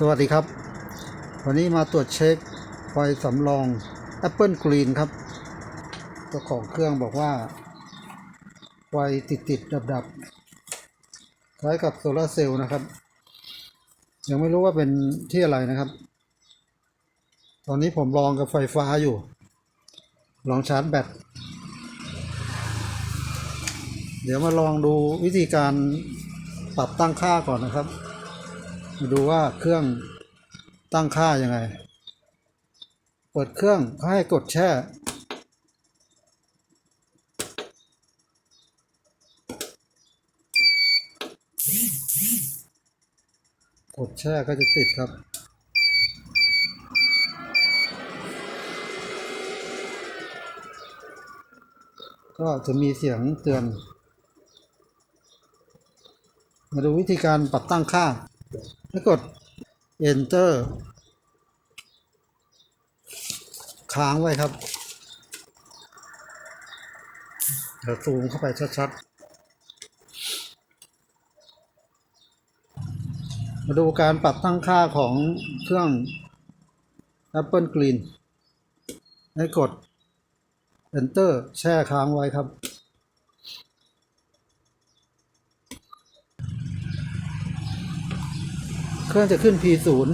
สวัสดีครับ วันนี้มาตรวจเช็คไฟสำรอง Apple Green ครับเจ้าของเครื่องบอกว่า ไฟติดติดดับดับคล้ายกับโซลาร์เซลล์นะครับ ยังไม่รู้ว่าเป็นที่อะไรนะครับ ตอนนี้ผมลองกับไฟฟ้าอยู่ ลองชาร์จแบตเดี๋ยวมาลองดูวิธีการปรับตั้งค่าก่อนนะครับ มาดูว่าเครื่องตั้งค่ายังไง เปิดเครื่องเขาให้กดแช่ กดแช่ก็จะติดครับก็จะมีเสียงเตือน มาดูวิธีการปรับตั้งค่า ให้กด enter ค้างไว้ครับเดี๋ยวซูมเข้าไปชัดๆ มาดูการปรับตั้งค่าของเครื่อง Apple Green ให้กด enter แช่ค้างไว้ครับ เครื่องจะขึ้น P0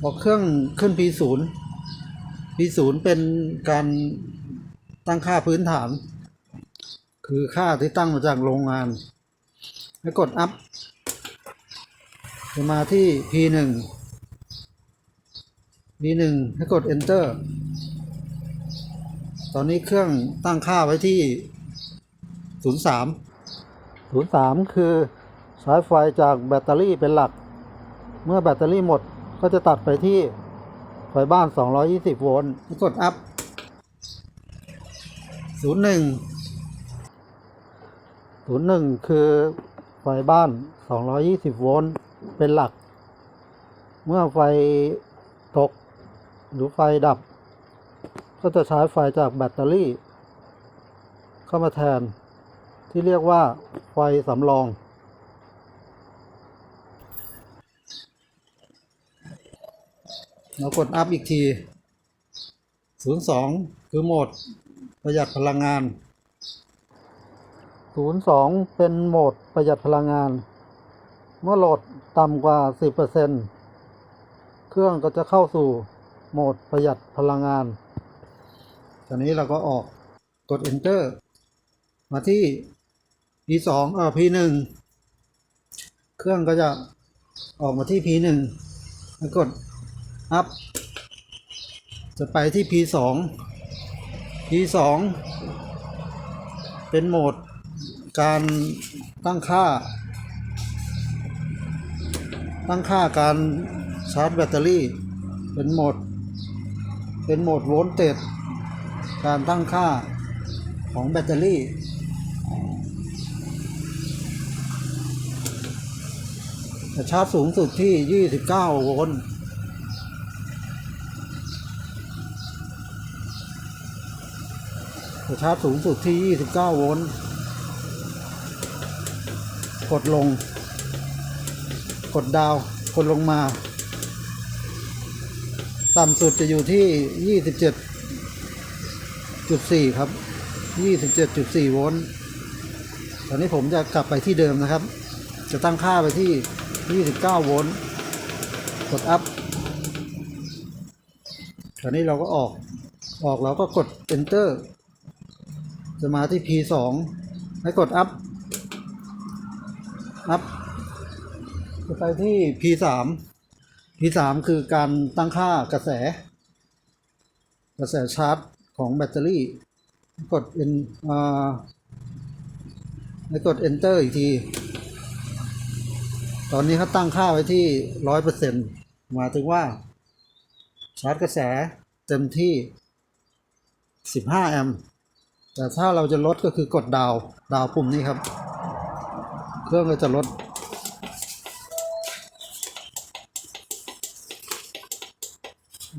พอเครื่องขึ้น P0 P0 เป็นการตั้งค่าพื้นฐาน คือค่าที่ตั้งมาจากโรงงานให้กด up จะมาที่ P1 P1 ให้กด enter ตอนนี้เครื่องตั้งค่าไว้ที่ 03 03 คือ ช้ไฟจากแบตเตอรี่เป็นหลัก เมื่อแบตเตอรี่หมดก็จะตัดไปที่ไฟบ้าน 220 โวลต์กดอัพ 01 01 คือไฟบ้าน 220 โวลต์เป็นหลัก เมื่อไฟตกหรือไฟดับ ก็จะใช้ไฟจากแบตเตอรี่ เข้ามาแทนที่เรียกว่าไฟสำรอง เรากดอัพอีกที 02 คือโหมดประหยัดพลังงาน 02 เป็นโหมดประหยัดพลังงาน เมื่อโหลดต่ำกว่า 10%เครื่องก็จะเข้าสู่โหมดประหยัดพลังงาน ตอนนี้เราก็ออกกด enter มาที่ P2 เอ่อ P1 เครื่องก็จะออกมาที่ P1 แล้วกด up จะไปที่ P2 P2 เป็นโหมดการตั้งค่า ตั้งค่าการชาร์จแบตเตอรี่ เป็นโหมด เป็นโหมดโวลเตจการตั้งค่าของแบตเตอรี่ จะชาร์จสูงสุดที่ 29 โวลต์ จะ ชาร์จสูงสุดที่ 29 โวลต์ กดลง กดดาว กดลงมา ต่ำสุดจะอยู่ที่ 27.4 ครับ 27.4 โวลต์ ตอนนี้ผมจะกลับไปที่เดิมนะครับ จะตั้งค่าไปที่ 29 โวลต์ กดอัพคราวนี้เราก็ออกออกเราก็กด enter จะมาที่ P2 ให้กด up up จะไปที่ P3 P3 คือการตั้งค่ากระแส กระแสชาร์จของแบตเตอรี่ กด N อ่าให้กด enter อีกที ตอนนี้เขาตั้งค่าไว้ที่ร้อยเปอร์เซ็นต์หมายถึงว่า ชาร์จกระแสเต็มที่สิบห้าแอมป์ แต่ถ้าเราจะลดก็คือกดดาวดาวปุ่มนี้ครับ เครื่องก็จะลด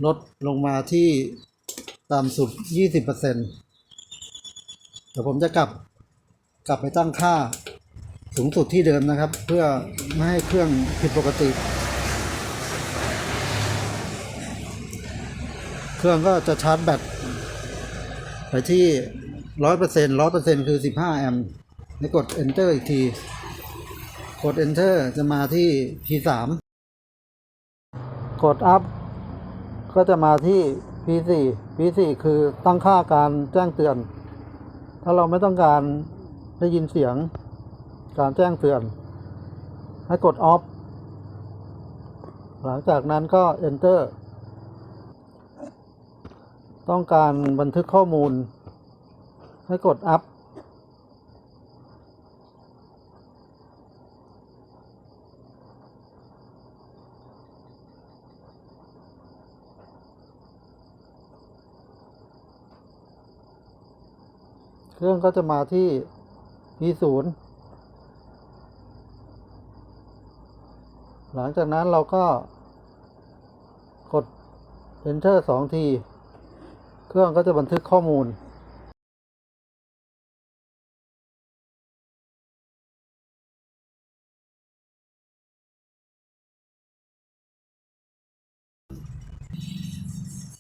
ลดลงมาที่ต่ำสุด 20%เดี๋ยวผมจะกลับกลับไปตั้งค่าสูงสุดที่เดิมนะครับ เพื่อไม่ให้เครื่องผิดปกติ เครื่องก็จะชาร์จแบตไปที่ ร้อยเปอร์เซ็นต์ร้อยเปอร์เซ็นต์คือสิบห้าแอมป์แล้วกด enter อีกที กด enter จะมาที่ P3 กด up ก็จะมาที่ P4 P4 คือตั้งค่าการแจ้งเตือน ถ้าเราไม่ต้องการได้ยินเสียงการแจ้งเตือน ให้กด off หลังจากนั้นก็ enter ต้องการบันทึกข้อมูล ให้กด up เครื่องก็จะมาที่ P0 หลังจากนั้นเราก็ กด Enter สองที เครื่องก็จะบันทึกข้อมูล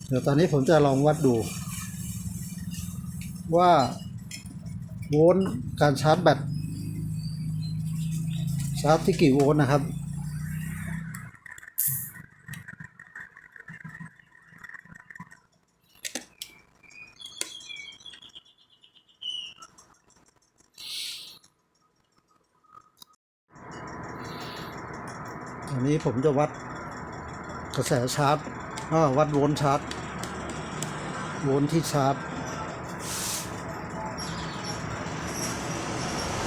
เดี๋ยวตอนนี้ผมจะลองวัดดู ว่าโวลต์การชาร์จแบตชาร์จที่กี่โวลต์นะครับอันนี้ผมจะวัดกระแสชาร์จวัดโวลต์ชาร์จ โวลต์ที่ชาร์จ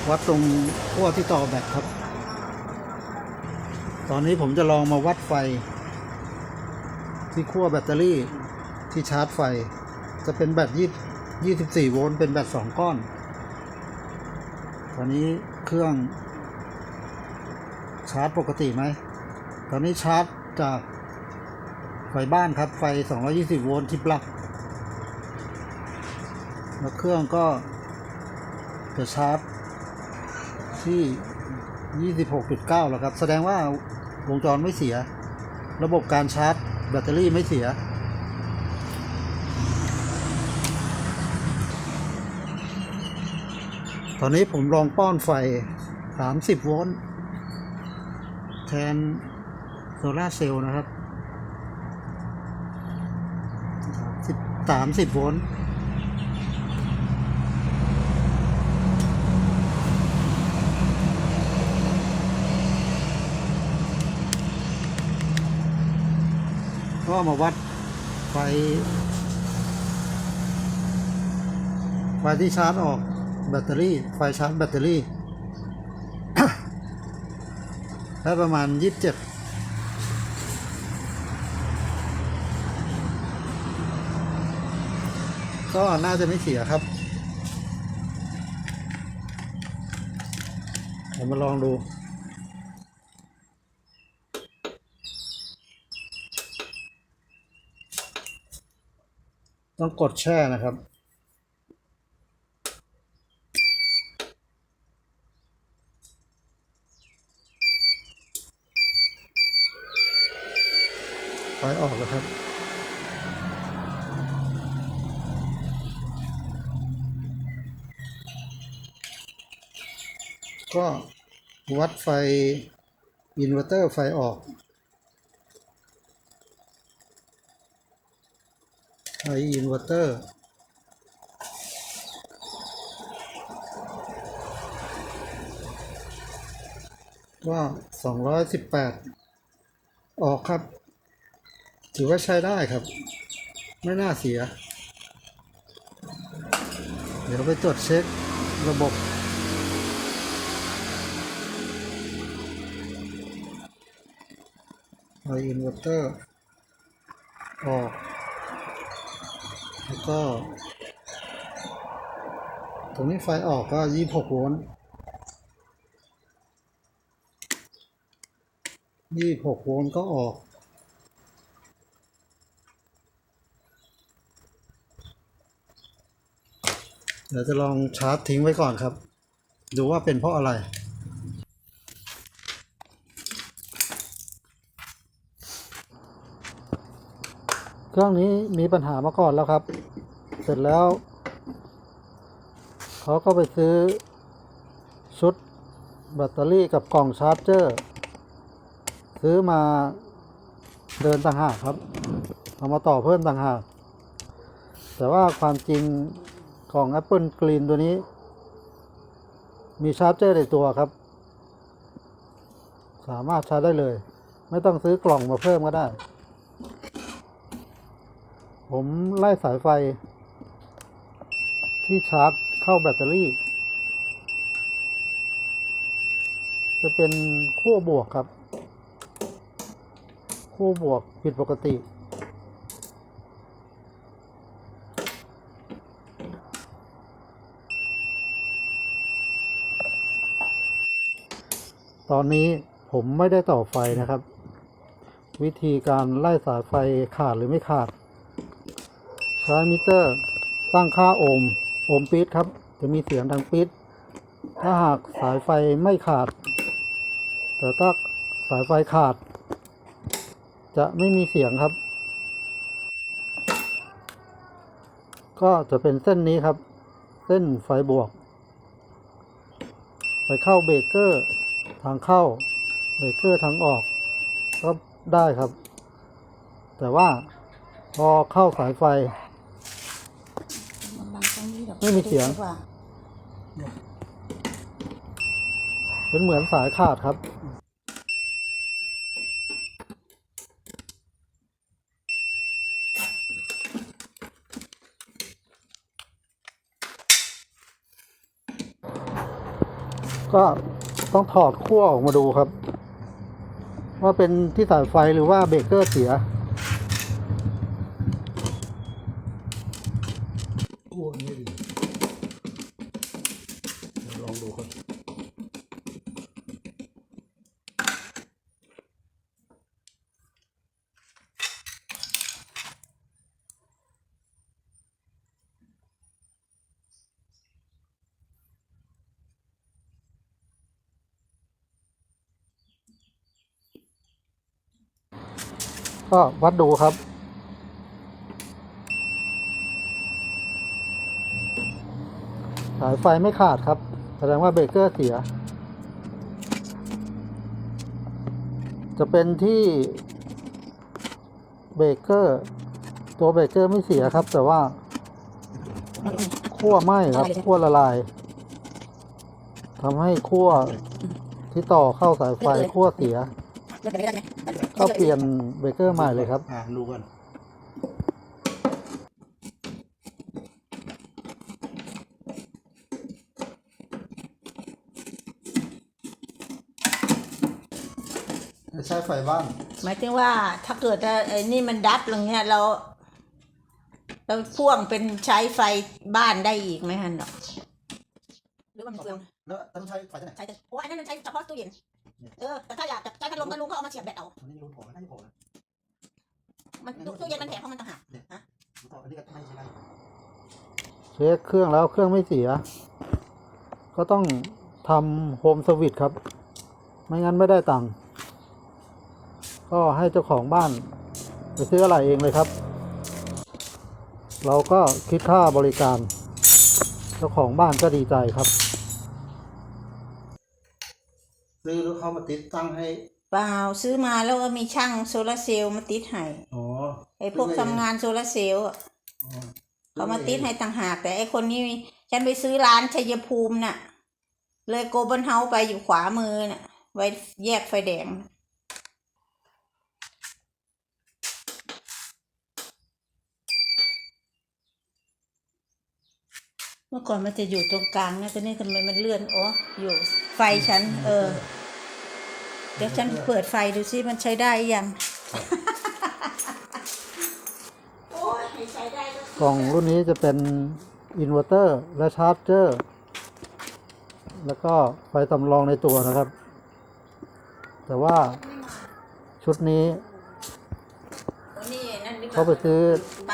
วัดตรงขั้วที่ต่อแบตครับ ตอนนี้ผมจะลองมาวัดไฟ ที่ขั้วแบตเตอรี่ที่ชาร์จไฟ จะเป็นแบตยี่ยี่สิบสี่โวลต์เป็นแบตสองก้อน ตอนนี้เครื่องชาร์จปกติไหม ตอนนี้ชาร์จจากไฟบ้านครับ ไฟ 220 โวลต์ที่ปลั๊ก แล้วเครื่องก็จะชาร์จที่ 26.9 แล้วครับ แสดงว่าวงจรไม่เสีย ระบบการชาร์จแบตเตอรี่ไม่เสีย ตอนนี้ผมลองป้อนไฟ 30 โวลต์แทนโซลาเซลล์นะครับสิบสามสิบโวลต์ ก็มาวัดไฟ ไฟที่ชาร์จออกแบตเตอรี่ ไฟชาร์จแบตเตอรี่ได้ประมาณยี่สิบเจ็ดก็น่าจะไม่เสียครับผมมาลองดู ต้องกดแช่นะครับ ไฟออกแล้วครับก็วัดไฟ อินเวอร์เตอร์ไฟออก ไฟอินเวอร์เตอร์ก็สองร้อยสิบแปดออกครับ ถือว่าใช้ได้ครับ ไม่น่าเสีย เดี๋ยวไปตรวจเช็คระบบไฟอินเวอร์เตอร์ออก แล้วก็ ตรงนี้ไฟออกก็26โวลต์26โวลต์ก็ออก เดี๋ยวจะลองชาร์จทิ้งไว้ก่อนครับ ดูว่าเป็นเพราะอะไร รื่องนี้มีปัญหามาก่อนแล้วครับ เสร็จแล้ว เขาก็ไปซื้อชุดแบตเตอรี่กับกล่องชาร์จเจอร์ ซื้อมาเดินต่างหากครับเอามาต่อเพิ่มต่างหาก แต่ว่าความจริงของ Apple Green ตัวนี้ มีชาร์จเจอร์ในตัวครับ สามารถชาร์จได้เลย ไม่ต้องซื้อกล่องมาเพิ่มก็ได้ ผมไล่สายไฟ ที่ชาร์จเข้าแบตเตอรี่ จะเป็นขั้วบวกครับขั้วบวกผิดปกติ ตอนนี้ผมไม่ได้ต่อไฟนะครับ วิธีการไล่สายไฟขาดหรือไม่ขาด ใช้มิเตอร์ ตั้งค่าโอห์มโอห์มปี๊ดครับ จะมีเสียงดังปี๊ดถ้าหากสายไฟไม่ขาด แต่ถ้าสายไฟขาด จะไม่มีเสียงครับ ก็จะเป็นเส้นนี้ครับ เส้นไฟบวก ไปเข้าเบรกเกอร์ทางเข้าเบรกเกอร์ทางออก ก็ได้ครับ แต่ว่าพอเข้าสายไฟ มันบังตรงนี้ดอก ไม่มีเสียงดีกว่าเป็นเหมือนสายขาดครับ ก็ต้องถอดขั้วออกมาดูครับ ว่าเป็นที่สายไฟหรือว่าเบรกเกอร์เสีย โอ้นี่ดีเดี๋ยวลองดูครับ ก็วัดดูครับ สายไฟไม่ขาดครับ แสดงว่าเบรกเกอร์เสีย จะเป็นที่เบรกเกอร์ ตัวเบรกเกอร์ไม่เสียครับ แต่ว่าขั้วไหม้ครับขั้วละลายทำให้ขั้วที่ต่อเข้าสายไฟขั้วเสียเลือ กไปได้ไหมก็เปลี่ยนเบรกเกอร์ใหม่เลยครับ อ่าดูกันใช้ไฟบ้าน หมายถึงว่าถ้าเกิดว่าไอ้นี่มันดับอะไรเงี้ยเราเราพ่วงเป็นใช้ไฟบ้านได้อีกไหมฮันดอกหรือว่ามันเปลืองแล้วต้องใช้ไฟที่ไหนใช้แต่โอ้อันนั้นมันใช้เฉพาะตู้เย็น เออแต่ถ้าอยากจะใช้พัดลมก็ลุงก็เอามาเสียบแบตเอาอันนี้รูนผมไม่ได้ผมนะมันตู้เย็นมันแพงเพราะมันต่างหากรูนผมอันนี้ก็ไม่ใช่ได้เช็คเครื่องแล้วเครื่องไม่เสีย ก็ต้องทำโฮมสวิตครับ ไม่งั้นไม่ได้ตังค์ก็ให้เจ้าของบ้านไปซื้ออะไรเองเลยครับ เราก็คิดค่าบริการ เจ้าของบ้านก็ดีใจครับ ซื้อแล้ว เขามาติดตั้งให้ เปล่าซื้อมาแล้วก็มีช่างโซลาร์เซลล์มาติดให้อ๋อไอ้พวกทำงานโซลาร์เซลล์อะเขามาติดให้ต่างหาก แต่ไอ้คนนี้ฉันไปซื้อร้านชัยภูมิน่ะ เลยโกลบอลเฮาส์ไปอยู่ขวามือน่ะ ไว้แยกไฟแดง เมื่อก่อนมันจะอยู่ตรงกลางนะแต่นี่ทำไมมันเลื่อนอ๋ออยู่ไฟฉัน เออ เดี๋ยวฉันเปิดไฟดูซิมันใช้ได้ยัง โอ้ยใช้ได้ก็กล่องรุ่นนี้จะเป็นอินเวอร์เตอร์และชาร์จเจอร์แล้วก็ไฟสำรองในตัวนะครับ แต่ว่าชุดนี้นี่นั่นดีกว่เขาไปซื้อ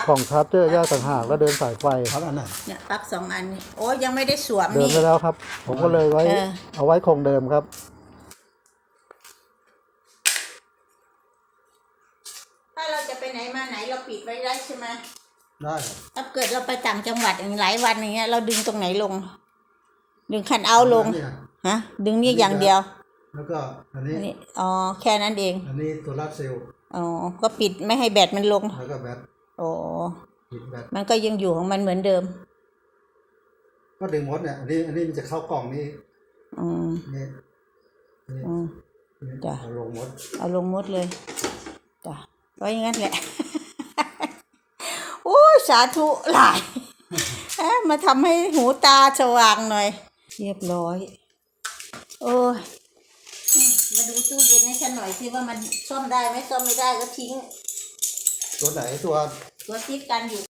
กล่องชาร์จเจอร์แยกต่างหากแล้วเดินสายไฟ ครับอันไหนเนี่ยปลั๊กสองอันนี่โอ้ยยังไม่ได้สวมเดินนี่ ไปแล้วครับ ผมก็เลยไว้ เออ เอาไว้คงเดิมครับ ถ้าเราจะไปไหน มาไหนเราปิดไว้ได้ช่ไหมได้ครับถ้าเกิดเราไปต่างจังหวัดอย่างหลายวันอย่างเงี้ยเราดึงตรงไหนลง ดึงคันเอาท์ลง เนี่ยฮะ ดึงนี่อย่างเดียวแล้วก็อันนี้อันนี้อ๋อแค่นั้นเองอันนี้ตัวรัดเซลล์อ๋อก็ปิดไม่ให้แบตมันลงแล้วก็แบตโอ้ปิดแบตมันก็ยังอยู่ของมันเหมือนเดิม ก็ดึงมดเนี่ยอันนี้อันนี้มันจะเข้ากล่องนี้อืมนี่นี่อืม นี่จ้ะ เอาลงมด เอาลงมดเลยจ้ะก็อย่างนั้นแหละโอ้ย สาธุหลายเอ๊ะมาทำให้หูตาสว่างหน่อย เรียบร้อย โอ้ยอืมมาดูตู้เย็นให้ฉันหน่อยสิว่ามันซ่อมได้ไหมซ่อมไม่ได้ก็ทิ้ง ตัวไหนตัวตัวติดกันอยู่